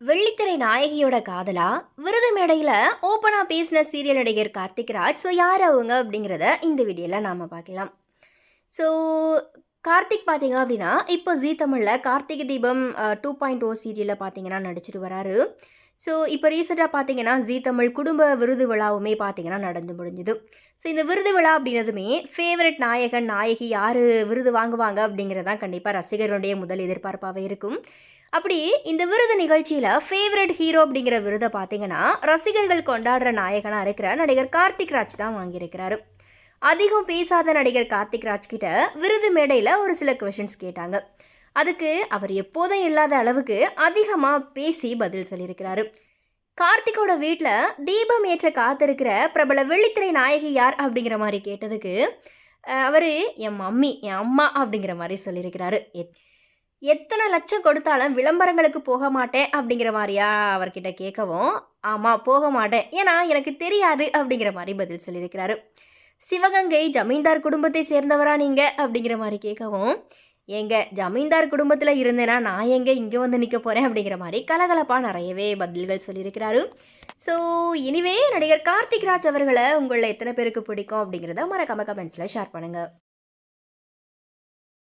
வெள்ளித்திரை நாயகியோட காதலா? விருது மேடையில் ஓப்பனாக பேசின சீரியல் நடிகர் கார்த்திக் ராஜ். ஸோ யார் அவங்க அப்படிங்கிறத இந்த வீடியோவில் நாம் பார்க்கலாம். ஸோ கார்த்திக் பார்த்தீங்க அப்படின்னா இப்போ ஜீ தமிழில் கார்த்திகை தீபம் டூ பாயிண்ட் ஓ சீரியலில் பார்த்தீங்கன்னா நடிச்சிட்டு வராரு. ஸோ இப்போ ரீசெண்டாக பார்த்தீங்கன்னா ஜீ தமிழ் குடும்ப விருது விழாவுமே பார்த்தீங்கன்னா நடந்து முடிஞ்சுது. ஸோ இந்த விருது விழா அப்படின்றதுமே ஃபேவரட் நாயகன் நாயகி யார் விருது வாங்குவாங்க அப்படிங்கிறதான் கண்டிப்பாக ரசிகர்களுடைய முதல் எதிர்பார்ப்பாகவே இருக்கும். அப்படி இந்த விருது நிகழ்ச்சியில் ஃபேவரட் ஹீரோ அப்படிங்கிற விருதை பார்த்தீங்கன்னா ரசிகர்கள் கொண்டாடுற நாயகனாக இருக்கிற நடிகர் கார்த்திக் ராஜ் தான் வாங்கியிருக்கிறாரு. அதிகம் பேசாத நடிகர் கார்த்திக் ராஜ் கிட்ட விருது மேடையில் ஒரு சில கொஷின்ஸ் கேட்டாங்க. அதுக்கு அவர் எப்போதும் இல்லாத அளவுக்கு அதிகமாக பேசி பதில் சொல்லியிருக்கிறாரு. கார்த்திகோட வீட்டில் தீபம் ஏற்ற காத்திருக்கிற பிரபல வெள்ளித்திரை நாயகி யார் அப்படிங்கிற மாதிரி கேட்டதுக்கு அவர் என் மம்மி என் அம்மா அப்படிங்கிற மாதிரி சொல்லியிருக்கிறாரு. எத்- எத்தனை லட்சம் கொடுத்தாலும் விளம்பரங்களுக்கு போக மாட்டேன் அப்படிங்கிற மாதிரியா அவர்கிட்ட கேட்கவும் ஆமாம் போக மாட்டேன். ஏன்னா எனக்கு தெரியாது அப்படிங்கிற மாதிரி பதில் சொல்லியிருக்கிறாரு. சிவகங்கை ஜமீன்தார் குடும்பத்தை சேர்ந்தவரா நீங்கள் அப்படிங்கிற மாதிரி கேட்கவும் எங்க ஜமீன்தார் குடும்பத்தில் இருந்தேன்னா நான் எங்கே இங்கே வந்து நிற்க போகிறேன் அப்படிங்கிற மாதிரி கலகலப்பாக நிறையவே பதில்கள் சொல்லியிருக்கிறாரு. ஸோ இனிவே நடிகர் கார்த்திக் ராஜ் அவர்களை உங்களில் எத்தனை பேருக்கு பிடிக்கும் அப்படிங்கிறத மறக்காம கமெண்ட்ஸில் ஷேர் பண்ணுங்கள்